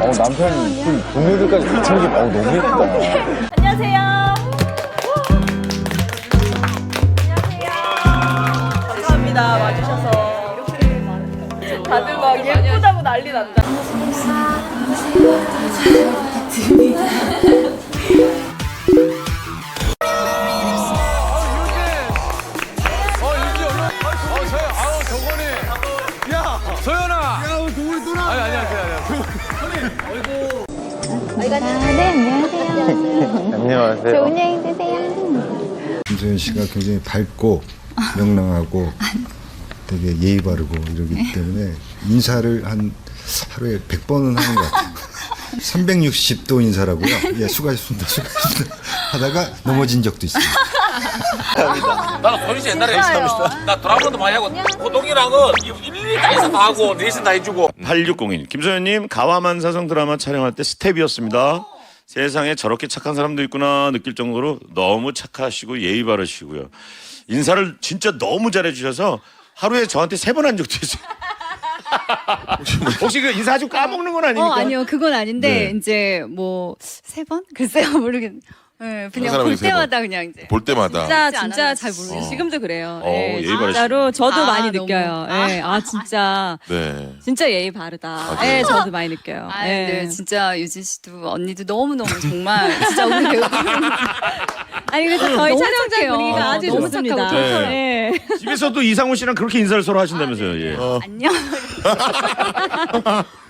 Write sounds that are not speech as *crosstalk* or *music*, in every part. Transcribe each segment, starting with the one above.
어, 남편 그 동료들까지 다 챙기고, 어, 너무 예쁘다. 안녕하세요. 감사합니다. 와주셔서. 다들 막 예쁘다고 난리 났다. 네, 안녕하세요. 안녕하세요. 좋은 여행 되세요. 김소연 씨가 굉장히 밝고 명랑하고 되게 예의 바르고 이러기 때문에 인사를 한 하루에 100번은 하는 것 같아요. 360도 인사라고요. 예, 수고하셨습니다. 수고하셨습니다. 하다가 넘어진 적도 있어요. 나는 소리 씨 옛날에 나 드라마도 많이 하고 호동이랑은 일일이 다 하고 내신 다 해주고 8601 김소연님 가와만 사성 드라마 촬영할 때 스텝이었습니다. 세상에 저렇게 착한 사람도 있구나 느낄 정도로 너무 착하시고 예의 바르시고요. 인사를 진짜 너무 잘해주셔서 하루에 저한테 세 번 한 적도 있어요. 혹시 그 인사 아주 까먹는 건 아닙니까? 어 아니요 그건 아닌데 네. 이제 뭐 세 번 글쎄요 모르겠. 네, 그냥 볼세 번. 때마다 그냥 이제 볼 때마다 진짜 진짜 잘 모르겠어요. 지금도 그래요. 어, 네, 예의 바르시- 진짜로 저도 아, 많이 너무. 느껴요. 네, 아 진짜 네. 진짜 예의 바르다. 그래요? 네, 저도 많이 느껴요. 아, 네. 네, 진짜 유진 씨도 언니도 너무 너무 정말 진짜 우리 배우. *laughs* 아니 그래서 저희 촬영장 분위기가 아주 너무 좋습니다. 착하고 좋더라고요. 네. 집에서도 이상훈 씨랑 그렇게 인사를 서로 하신다면서요? 예. 안녕. *laughs* *laughs*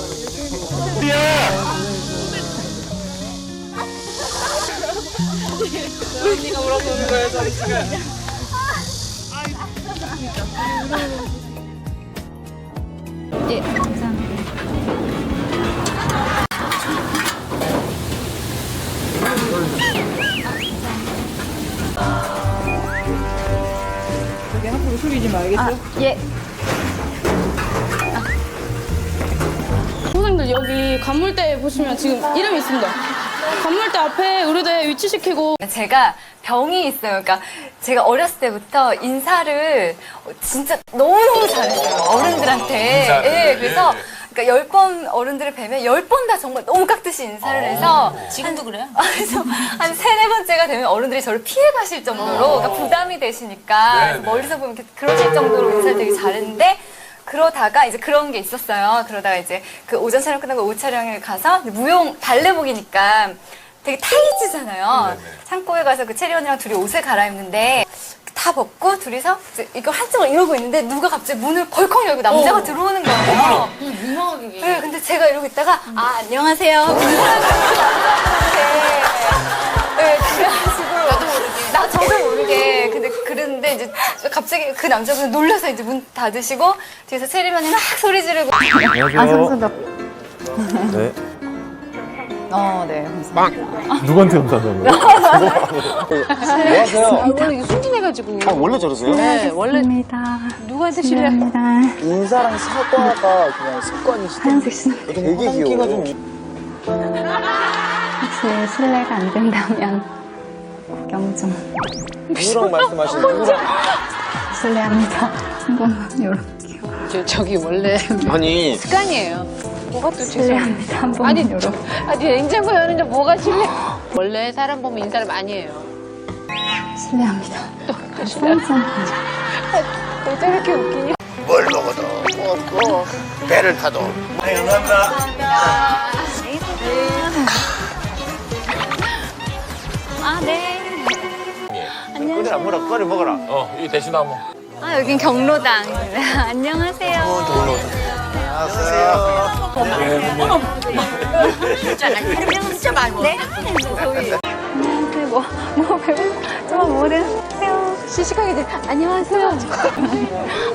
예, 감사합니다. 아, 예. 선생님들 여기 관물대 보시면 지금 이름이 있습니다. 관물대 앞에 의료대 위치시키고 제가 병이 있어요. 그러니까 제가 어렸을 때부터 인사를 진짜 너무너무 잘했어요. 어른들한테. 예, 그래서 그러니까 열 번 어른들을 뵈면 열 번 다 정말 너무 깍듯이 인사를 해서 지금도 그래요? 그래서 한 세네 번째가 되면 어른들이 저를 피해 가실 정도로 그러니까 부담이 되시니까 그래서 멀리서 보면 이렇게 그러실 정도로 인사를 되게 잘했는데 그러다가 이제 그런 게 있었어요. 그러다가 이제 그 오전 촬영 끝나고 오후 촬영을 가서 무용 발레복이니까 되게 타이트잖아요. 창고에 가서 그 체리 언니랑 둘이 옷을 갈아입는데 다 벗고 둘이서 이거 한쪽을 이러고 있는데 누가 갑자기 문을 벌컥 열고 남자가 들어오는 거예요. 유명하게. 네, 근데 제가 이러고 있다가 아 안녕하세요. 네, 네, 그래가지고 나도 모르게 나 저도 모르게 근데 그랬는데 이제 갑자기 그 남자분 놀라서 이제 문 닫으시고 뒤에서 체리맨이 막 소리 지르고 안녕하세요. 아, 상수덕. 네. 어, 네, 감사합니다. 누구한테 감사한다고요? 뭐 하세요? 원래 순진해가지고 아, 원래 저러세요? 네 원래 입니다. 누구한테 실례 실례합니다. 인사랑 사과가 그냥 습관이시죠? 하얀색 씨. 되게 귀여워. 좀 혹시 실례가 안 된다면 구경 좀 누구랑 말씀하시는 누구랑? 실례합니다. 한 번만 열어볼게요. 저, 저기 원래 아니, 습관이에요. 뭐가 또 죄송. 실례합니다. 한 번만 아니 열어. 아니 냉장고 여는데 뭐가 실례? 원래 사람 보면 인사를 많이 해요. 실례합니다. 또 실례. 항상 또 저렇게 웃기니? 뭘 먹어도 먹고 배를 타도 아, 네. 꺼내라, 뭐라, 꺼내 먹어라. 어, 이 대신 한번 아, 여긴 경로당. *laughs* 안녕하세요. 진짜 많이 먹어. 네. 저희 안녕하세요. 뭐, 뭐 배우 좀 모르세요. 시식하게 돼. 안녕하세요.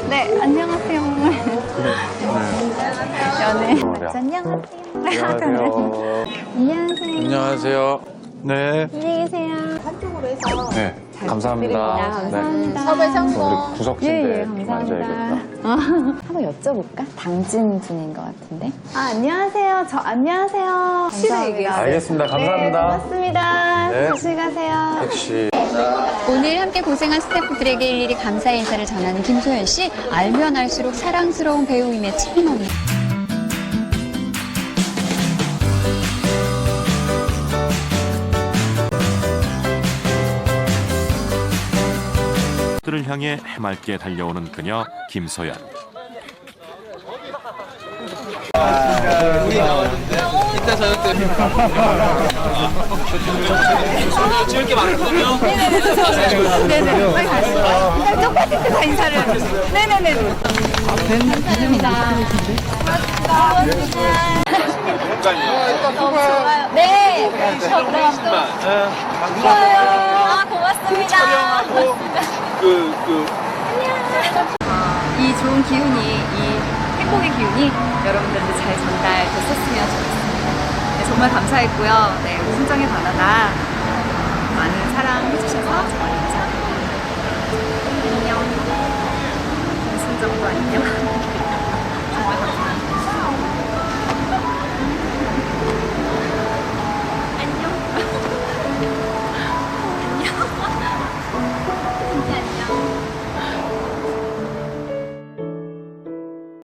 네, 안녕하세요. 안녕하세요. 안녕하세요. 안녕하세요. 안녕하세요. 네. 안녕히 계세요. 네. 감사합니다. 감사합니다. 섭외 성공. 우리 구석진데 예, 예, 좀 감사합니다. 앉아야겠다. *laughs* 한번 여쭤볼까? 당진 분인 것 같은데. 아, 안녕하세요. 저 안녕하세요. 실을 얘기하세요. 알겠습니다. 감사합니다. 네, 고맙습니다. 네. 조심히 가세요. 택시. 오늘 함께 고생한 스태프들에게 일일이 감사 인사를 전하는 김소연 씨. 알면 알수록 사랑스러운 배우임에 칭언 이. 들을 향해 해맑게 달려오는 그녀 김소연. 찍을 게 많거든요. 네. 좋아요. 아, 그, 그, 이 좋은 기운이, 이 행복의 기운이 여러분들한테 잘 전달됐었으면 좋겠습니다. 네, 정말 감사했고요. 네, 우승정의 바나나 많은 사랑 해주셔서 정말 감사합니다. 안녕. 우승정도 안녕.